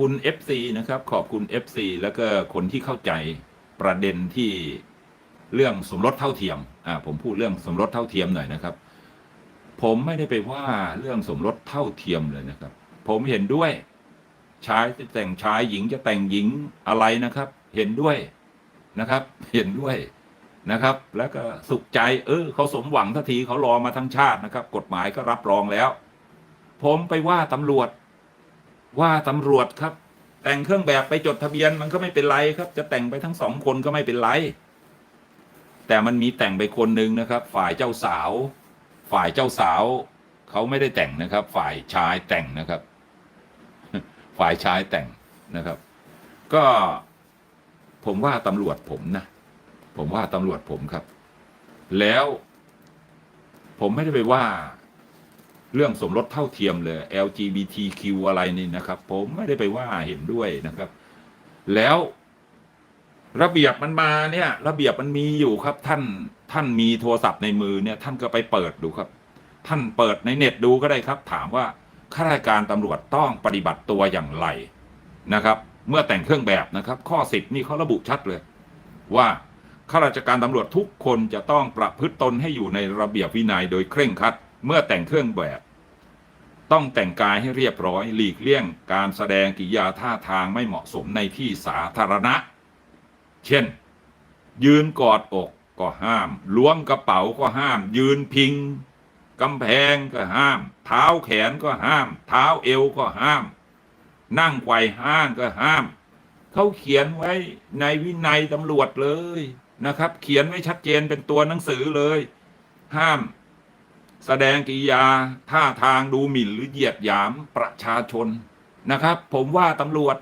คุณ FC นะครับ ขอบคุณ FC แล้วก็คนที่เข้าใจประเด็นที่เรื่องสมรสเท่าเทียม อ่า ผมพูดเรื่องสมรสเท่าเทียมหน่อยนะครับ ผมไม่ได้ไปว่าเรื่องสมรสเท่าเทียมเลยนะครับ ผมเห็นด้วยชายจะแต่งชายหญิงจะแต่งหญิงอะไรนะครับ เห็นด้วยนะครับ เห็นด้วยนะครับ แล้วก็สุขใจ เออเขาสมหวังทันทีเขารอมาทั้งชาตินะครับ กฎหมายก็รับรองแล้ว ผมไปว่าตำรวจ ว่าตำรวจครับ แต่งเครื่องแบบไปจดทะเบียนมันก็ไม่เป็นไรครับ จะแต่งไปทั้งสองคนก็ไม่เป็นไร แต่มันมีแต่งไปคนหนึ่งนะครับ ฝ่ายเจ้าสาว ฝ่ายเจ้าสาว เขาไม่ได้แต่งนะครับ ฝ่ายชายแต่งนะครับ ฝ่ายชายแต่งนะครับ ก็ผมว่าตำรวจผมนะ ผมว่าตำรวจผมครับ แล้วผมไม่ได้ไปว่า เรื่องสมรสเท่าเทียมเลย LGBTQ อะไรนี่นะครับ ผมไม่ได้ไปว่าเห็นด้วยนะครับ แล้วระเบียบมันมาเนี่ย ระเบียบมันมีอยู่ครับ ท่านท่านมีโทรศัพท์ในมือเนี่ย ท่านก็ไปเปิดดูครับ ท่านเปิดในเน็ตดูก็ได้ครับ ถามว่าข้าราชการตำรวจต้องปฏิบัติตัวอย่างไรนะครับ เมื่อแต่งเครื่องแบบนะครับ ข้อสิบนี่เขาระบุชัดเลย ว่าข้าราชการตำรวจทุกคนจะต้องประพฤติตนให้อยู่ในระเบียบวินัยโดยเคร่งครัด เมื่อแต่งเครื่องแบบ ต้องแต่งกายให้เรียบร้อย หลีกเลี่ยงการแสดงกิริยาท่าทางไม่เหมาะสมในที่สาธารณะ เช่น ยืนกอดอกก็ห้ามล้วงกระเป๋าก็ห้าม ยืนพิงกำแพงก็ห้าม เท้าแขนก็ห้าม เท้าเอวก็ห้าม นั่งไขว่ห้างก็ห้าม เขาเขียนไว้ในวินัยตำรวจเลยนะครับ เขียนไว้ชัดเจนเป็นตัวหนังสือเลย ห้าม แสดงกิริยาท่าทางดูหมิ่นหรือเหยียดหยามประชาชนนะครับ ผมว่าตำรวจ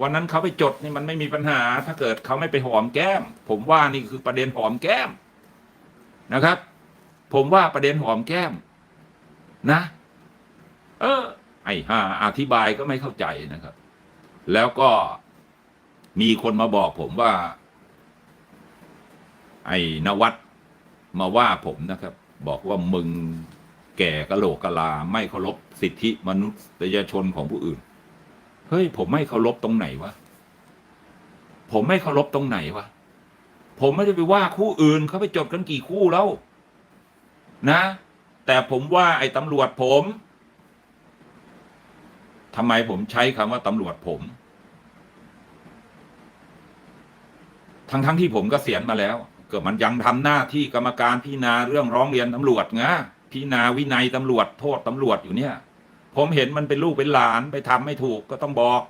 วันนั้นเขาไปจดนี่มันไม่มีปัญหา ถ้าเกิดเขาไม่ไปหอมแก้ม ผมว่านี่คือประเด็นหอมแก้มนะครับ ผมว่าประเด็นหอมแก้ม นะ เออ ไอ้ห่าอธิบายก็ไม่เข้าใจนะครับ แล้วก็มีคนมาบอกผมว่า ไอ้นวัดมาว่าผมนะครับ บอกว่ามึงแก่กะโหลกกะลา ไม่เคารพสิทธิมนุษยชนของผู้อื่น เฮ้ย ผมไม่เคารพตรงไหนวะ ผมไม่เคารพตรงไหนวะ ผมไม่ได้ไปว่าคู่อื่นเขาไปจดกันกี่คู่แล้ว นะ แต่ผมว่าไอ้ตำรวจผมทำไมผมใช้คำว่าตำรวจผม ทั้งทั้งที่ผมก็เสียณมาแล้ว กิดมันยังทำหน้าที่กรรมการพิจารณาเรื่องร้องเรียนตำรวจไงพิจารณาวินัยตำรวจโทษตำรวจอยู่เนี่ย ผมเห็นมันเป็นลูกเป็นหลานไปทำไม่ถูกก็ต้องบอก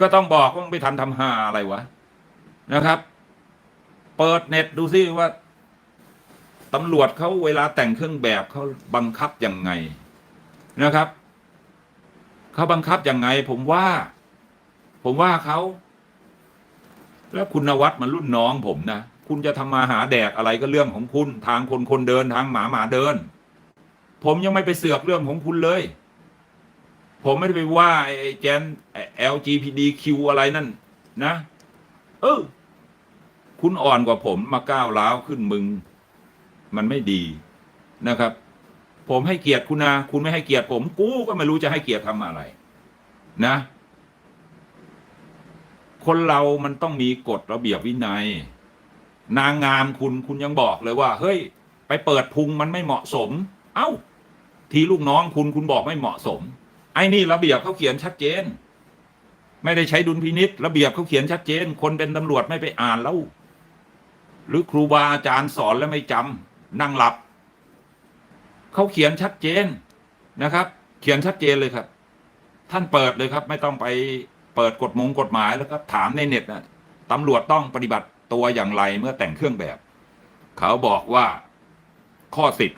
ก็ต้องบอกว่าไปทำทำหาอะไรวะนะครับ เปิดเน็ตดูซิว่าตำรวจเขาเวลาแต่งเครื่องแบบเขาบังคับยังไงนะครับเขาบังคับยังไง ผมว่า ผมว่าเขา แล้วคุณวัดมันรุ่นน้องผมนะ คุณจะทำมาหาแดกอะไรก็เรื่องของคุณ ทางคนคนเดินทางหมาหมาเดิน ผมยังไม่ไปเสือกเรื่องของคุณเลย ผมไม่ได้ไปว่าไอ้แกน LGPTQ อะไรนั่น นะ เออ คุณอ่อนกว่าผมมาก้าวร้าวขึ้นมึง มันไม่ดีนะครับ ผมให้เกียรติคุณนะคุณไม่ให้เกียรติผม กูก็ไม่รู้จะให้เกียรติทำอะไร นะคนเรามันต้องมีกฎระเบียบวินัย นางงามคุณคุณยังบอกเลยว่า เฮ้ย ไปเปิดพุงมันไม่เหมาะสม เอ้า ทีลูกน้องคุณคุณบอกไม่เหมาะสม ไอ้นี่ระเบียบเขาเขียนชัดเจน ไม่ได้ใช้ดุลพินิษระเบียบเขาเขียนชัดเจน คนเป็นตำรวจไม่ไปอ่านแล้ว หรือครูบาอาจารย์สอนแล้วไม่จำนั่งหลับเขาเขียนชัดเจนนะครับ เขียนชัดเจนเลยครับ ท่านเปิดเลยครับ ไม่ต้องไปเปิดกฎมงกฎหมายแล้วก็ถามในเน็ตนะตำรวจต้องปฏิบัติ ตัวอย่างไรเมื่อแต่งเครื่องแบบ เขาบอกว่าข้อสิบ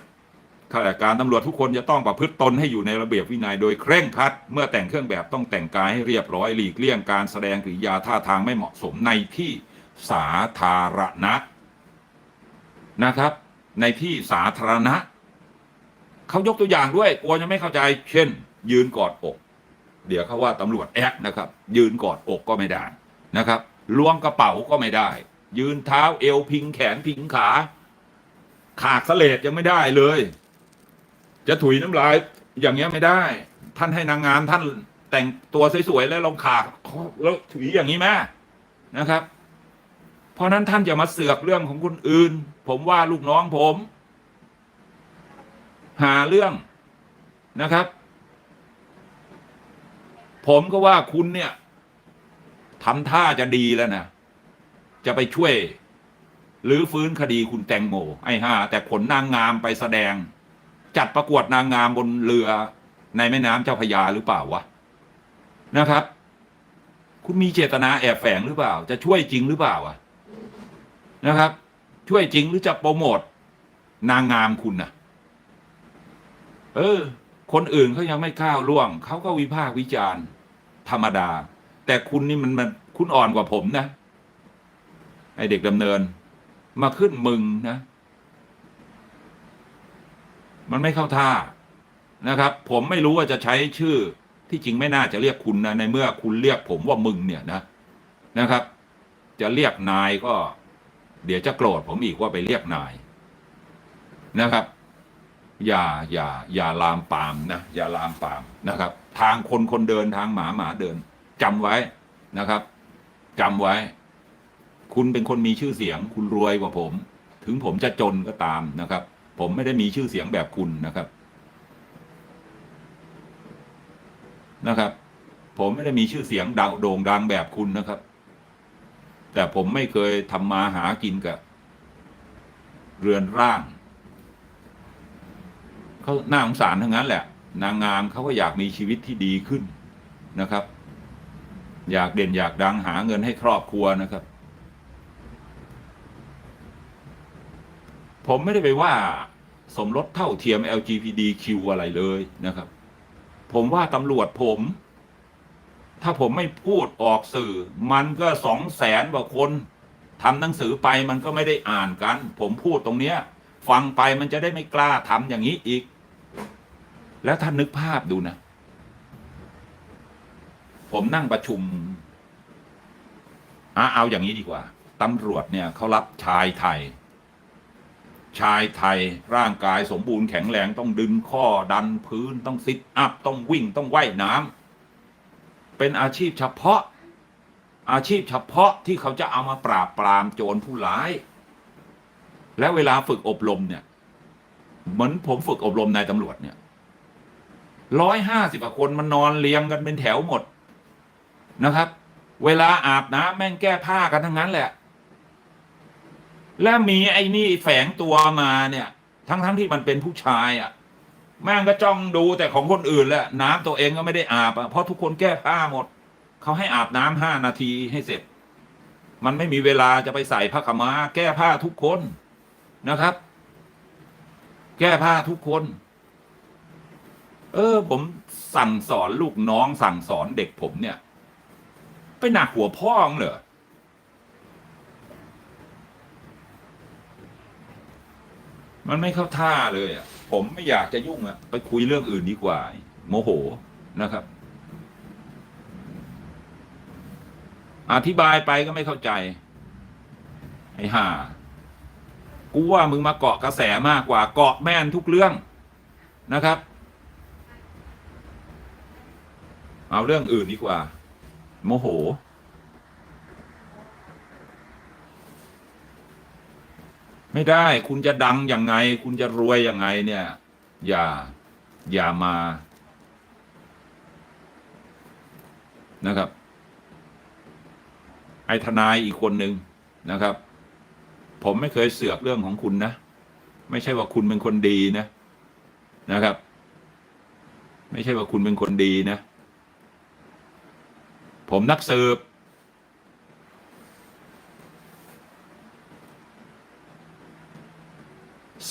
ข้าราชการตำรวจทุกคนจะต้องประพฤติตนให้อยู่ในระเบียบวินัยโดยเคร่งครัด เมื่อแต่งเครื่องแบบต้องแต่งกายให้เรียบร้อยหลีกเลี่ยงการแสดงกิริยาท่าทางไม่เหมาะสมในที่สาธารณะนะครับ ในที่สาธารณะเขายกตัวอย่างด้วยกลัวจะไม่เข้าใจ เช่น ยืนกอดอก เดี๋ยวเขาว่าตำรวจแอคนะครับ ยืนกอดอกก็ไม่ได้นะครับล้วงกระเป๋าก็ไม่ได้ ยืนเท้าเอวพิงแขนพิงขา ขากสะเลดยังไม่ได้เลย จะถุยน้ำลาย อย่างเงี้ยไม่ได้ ท่านให้นางงามท่านแต่งตัวสวยๆแล้วลงขาแล้วถืออย่างนี้แม่นะครับ เพราะนั้นท่านอย่ามาเสือกเรื่องของคนอื่น ผมว่าลูกน้องผม หาเรื่องนะครับ ผมก็ว่าคุณเนี่ยทำท่าจะดีแล้วนะ จะไปช่วยหรือฟื้นคดีคุณแตงโมไอ้ห่าแต่ผลนางงามไปแสดง จัดประกวดนางงามบนเรือในแม่น้ำเจ้าพยาหรือเปล่าวะนะครับ คุณมีเจตนาแอบแฝงหรือเปล่า จะช่วยจริงหรือเปล่าอะนะครับ ช่วยจริงหรือจะโปรโมทนางงามคุณนะเออ คนอื่นเขายังไม่ก้าวล่วงเขาก็วิพากษ์วิจารณ์ ธรรมดา แต่คุณนี่มันมันคุณอ่อนกว่าผมนะ ไอเด็กดำเนิน มาขึ้นมึงนะ มันไม่เข้าท่านะครับ ผมไม่รู้ว่าจะใช้ชื่อที่จริงไม่น่าจะเรียกคุณนะในเมื่อคุณเรียกผมว่ามึงเนี่ยนะนะครับ จะเรียกนายก็ เดี๋ยวจะโกรธผมอีกว่าไปเรียกนายนะครับ อย่าอย่า อย่าลามปามนะอย่าลามปามนะครับ ทางคนคนเดินทางหมาหมาเดินจำไว้นะครับจำไว้ คุณเป็นคนมีชื่อเสียง คุณรวยกว่าผม ถึงผมจะจนก็ตามนะครับ ผมไม่ได้มีชื่อเสียงแบบคุณนะครับ นะครับ ผมไม่ได้มีชื่อเสียงดังโด่งดังแบบคุณนะครับ แต่ผมไม่เคยทำมาหากินกับ เรือนร่างเขาหน่าสงสารทั้งนั้นแหละ นางงามเขาก็อยากมีชีวิตที่ดีขึ้นนะครับ อยากเด่นอยากดังหาเงินให้ครอบครัวนะครับ ผมไม่ได้ไปว่าสมรสเท่าเทียม LGBTQ อะไรเลยนะครับ ผมว่าตำรวจผม ถ้าผมไม่พูดออกสื่อ มันก็สองแสนกว่าคนทำหนังสือไปมันก็ไม่ได้อ่านกัน ผมพูดตรงเนี้ย ฟังไปมันจะได้ไม่กล้าทำอย่างนี้อีก แล้วท่านนึกภาพดูนะ ผมนั่งประชุมอะเอาอย่างนี้ดีกว่าตำรวจเนี่ยเขารับชายไทย ชายไทยร่างกายสมบูรณ์แข็งแรงต้องดึงข้อดันพื้นต้องซิทอัพ ต้องวิ่งต้องว่ายน้ำเป็นอาชีพเฉพาะ อาชีพเฉพาะที่เขาจะเอามาปราบปรามโจรผู้ร้าย และเวลาฝึกอบรมเนี่ย เหมือนผมฝึกอบรมนายตำรวจเนี่ยร้อยห้าสิบคนมันนอนเรียงกันเป็นแถวหมดนะครับ เวลาอาบน้ำแม่งแก้ผ้ากันทั้งนั้นแหละ และมีไอ้นี่แฝงตัวมาเนี่ย ทั้งทั้งที่มันเป็นผู้ชายอะ่ะ แม่งก็จ้องดูแต่ของคนอื่นแหละน้ำตัวเองก็ไม่ได้อาบอะเพราะทุกคนแก้ผ้าหมด เขาให้อาบน้ำห้านาทีให้เสร็จ มันไม่มีเวลาจะไปใส่ผ้าขาวมาแก้ผ้าทุกคนนะครับ แก้ผ้าทุกคน เออ ผมสั่งสอนลูกน้องสั่งสอนเด็กผมเนี่ย ไปหนักหัวพ่องเหรอ มันไม่เข้าท่าเลยอะ ผมไม่อยากจะยุ่งอะ ไปคุยเรื่องอื่นดีกว่า โมโหนะครับ อธิบายไปก็ไม่เข้าใจ ไอ้ห่า กูว่ามึงมาเกาะกระแสมากกว่า เกาะแม่นทุกเรื่องนะครับ เอาเรื่องอื่นดีกว่า โมโห ไม่ได้คุณจะดังยังไง คุณจะรวยยังไงเนี่ย อย่าอย่ามานะครับ ไอทนายอีกคนหนึ่งนะครับ ผมไม่เคยเสือกเรื่องของคุณนะ ไม่ใช่ว่าคุณเป็นคนดีนะนะครับ ไม่ใช่ว่าคุณเป็นคนดีนะ ผมนักสืบ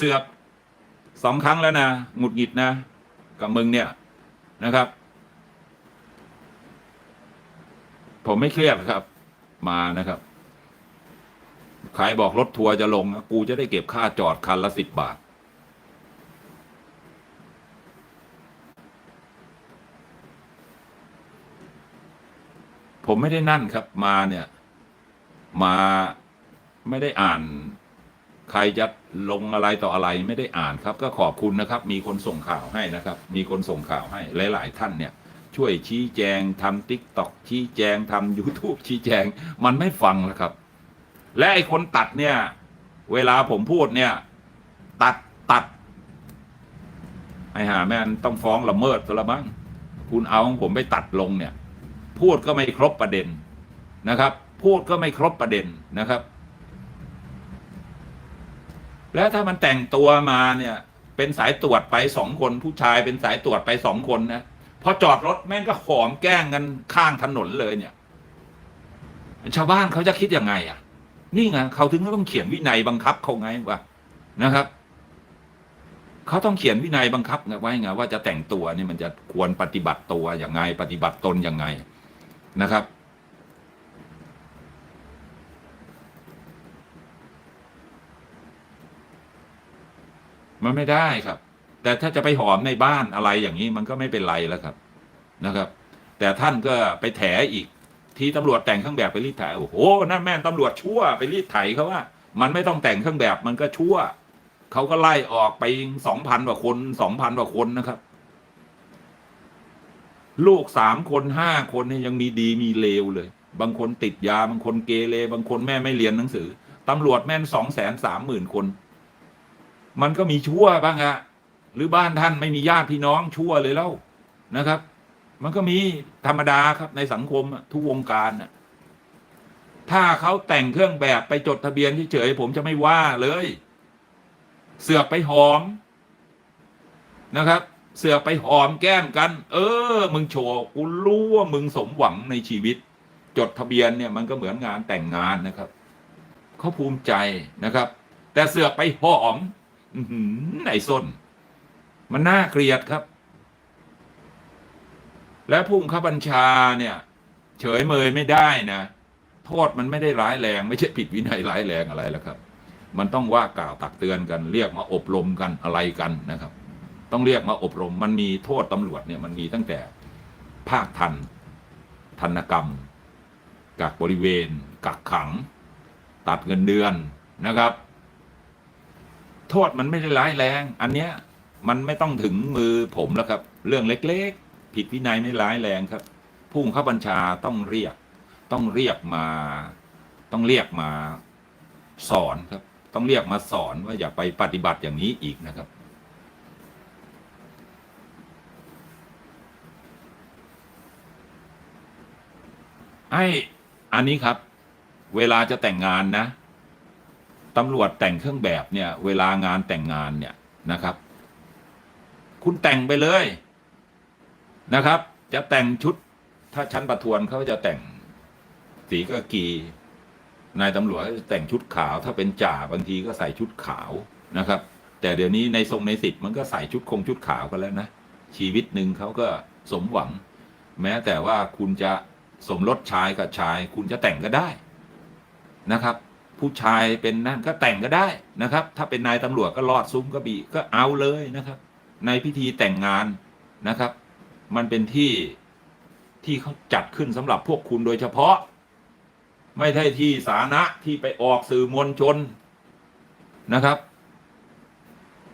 สือกสองครั้งแล้วนะหงุดหงิดนะ กับมึงเนี่ยนะครับ ผมไม่เครียดครับ มานะครับใครบอกรถทัวร์จะลงนะกูจะได้เก็บค่าจอดคันละสิบบาท ผมไม่ได้นั่นครับมาเนี่ย มาไม่ได้อ่าน ใครจะลงอะไรต่ออะไรไม่ได้อ่านครับ ก็ขอบคุณนะครับ มีคนส่งข่าวให้นะครับ มีคนส่งข่าวให้หลาย ๆ ท่านเนี่ย ช่วยชี้แจงทำติ๊กต็อกชี้แจงทำ YouTube ชี้แจง มันไม่ฟังแล้วครับ และไอ้คนตัดเนี่ย เวลาผมพูดเนี่ย ตัดตัดไอ้หาแม่นต้องฟ้องละเมิดซะละมั้งคุณเอาของผมไปตัดลงเนี่ย พูดก็ไม่ครบประเด็นนะครับ พูดก็ไม่ครบประเด็นนะครับ แล้วถ้ามันแต่งตัวมาเนี่ย เป็นสายตรวจไปสองคนผู้ชายเป็นสายตรวจไปสองคนนะพอจอดรถแม่งก็หอมแกล้งกันข้างถนนเลยเนี่ยชาวบ้านเขาจะคิดยังไง อะ นี่ไงเขาถึงต้องเขียนวินัยบังคับเขาไงวะนะครับเขาต้องเขียนวินัยบังคับไว้ไงว่าจะแต่งตัวนี่มันจะควรปฏิบัติตัวอย่างไง ปฏิบัติตนอย่างไงนะครับ มันไม่ได้ครับ แต่ถ้าจะไปหอมในบ้านอะไรอย่างนี้มันก็ไม่เป็นไรแล้วครับนะครับ แต่ท่านก็ไปแถอีก ที่ตำรวจแต่งเครื่องแบบไปรีดไถโอ้โหนั่นแม่นตำรวจชั่วไปรีดไถเขาว่า มันไม่ต้องแต่งเครื่องแบบมันก็ชั่วเขาก็ไล่ออกไปสองพันกว่าคนสองพันกว่าคนนะครับ ลูกสามคนห้าคนเนี่ยยังมีดีมีเลวเลย บางคนติดยาบางคนเกเรบางคนแม่ไม่เรียนหนังสือตำรวจแม่นสองแสนสามหมื่นคน มันก็มีชั่วบ้างอะหรือบ้านท่านไม่มีญาติพี่น้องชั่วเลยแล้วนะครับ มันก็มีธรรมดาครับในสังคมทุกวงการน่ะถ้าเขาแต่งเครื่องแบบไปจดทะเบียนเฉยๆผมจะไม่ว่าเลย เสือกไปหอมนะครับ เสือกไปหอมแก้มกัน เออ มึงโชว์กูรู้ว่ามึงสมหวังในชีวิต จดทะเบียนเนี่ยมันก็เหมือนงานแต่งงานนะครับเขาภูมิใจนะครับ แต่เสือกไปหอม อือหือไอ้ส้น มันน่าเกลียดครับ และผู้บังคับบัญชาเนี่ย เฉยเมยไม่ได้นะโทษมันไม่ได้ร้ายแรง ไม่ใช่ผิดวินัยร้ายแรงอะไรแล้วครับ มันต้องว่ากล่าวตักเตือนกัน เรียกมาอบรมกันอะไรกันนะครับ ต้องเรียกมาอบรม มันมีโทษตำรวจเนี่ยมันมีตั้งแต่ภาคทันทันกรรมกักบริเวณ กักขัง ตัดเงินเดือนนะครับ โทษมันไม่ได้ร้ายแรง อันเนี้ยมันไม่ต้องถึงมือผมแล้วครับ เรื่องเล็กๆ ผิดวินัยไม่ร้ายแรงครับผู้บังคับบัญชาต้องเรียก ต้องเรียกมา ต้องเรียกมาสอนครับ ต้องเรียกมาสอนว่าอย่าไปปฏิบัติอย่างนี้อีกนะครับ ไอ้อันนี้ครับ เวลาจะแต่งงานนะ ตำรวจแต่งเครื่องแบบเนี่ย เวลางานแต่งงานเนี่ยนะครับ คุณแต่งไปเลยนะครับ จะแต่งชุด ถ้าชั้นประทวนเขาจะแต่งสีกากีนายตำรวจจะแต่งชุดขาว ถ้าเป็นจ่าบางทีก็ใส่ชุดขาวนะครับ แต่เดี๋ยวนี้ในทรงในสิทธิ์มันก็ใส่ชุดคงชุดขาวกันแล้วนะชีวิตหนึ่งเขาก็สมหวัง แม้แต่ว่าคุณจะสมรสชายกับชาย คุณจะแต่งก็ได้นะครับ ผู้ชายเป็นนั่นก็แต่งก็ได้นะครับ ถ้าเป็นนายตำรวจก็รอดซุ้มกระบี่ก็เอาเลยนะครับ ในพิธีแต่งงานนะครับ มันเป็นที่ที่เขาจัดขึ้นสำหรับพวกคุณโดยเฉพาะ ไม่ใช่ที่สาธารณะที่ไปออกสื่อมวลชนนะครับ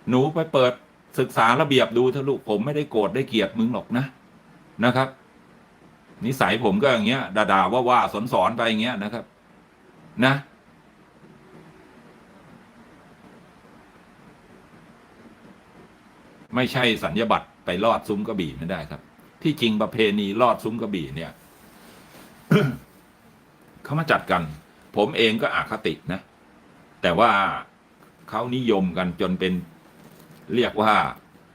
หนูไปเปิดศึกษาระเบียบดูเถอะลูกผมไม่ได้โกรธได้เกลียดมึงหรอกนะนะครับ นิสัยผมก็อย่างเงี้ยด่าๆว่าว่าสอนสอนๆไปอย่างเงี้ยนะครับ นะ ไม่ใช่สัญญบัตรไปลอดซุ้มกระบี่ไม่ได้ครับ ที่จริงประเพณีลอดซุ้มกระบี่เนี่ยเขามาจัดกัน ผมเองก็อาคตินะ แต่ว่าเขานิยมกันจนเป็นเรียกว่า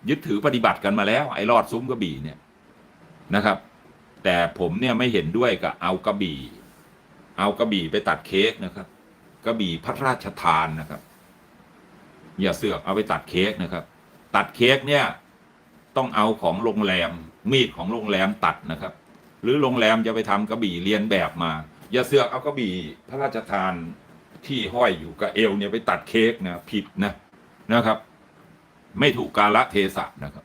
ยึดถือปฏิบัติกันมาแล้ว ไอ้ลอดซุ้มกระบี่เนี่ยนะครับ แต่ผมเนี่ยไม่เห็นด้วยกับเอากระบี่ เอากระบี่ไปตัดเค้กนะครับ กระบี่พระราชทานนะครับ อย่าเสือกเอาไปตัดเค้กนะครับ ตัดเค้กเนี่ยต้องเอาของโรงแรม มีดของโรงแรมตัดนะครับ หรือโรงแรมจะไปทำกระบี่เรียนแบบมา อย่าเสือกเอากระบี่พระราชทานที่ห้อยอยู่กับเอวเนี่ยไปตัดเค้กนะผิดนะนะครับ ไม่ถูกกาลเทศะนะครับ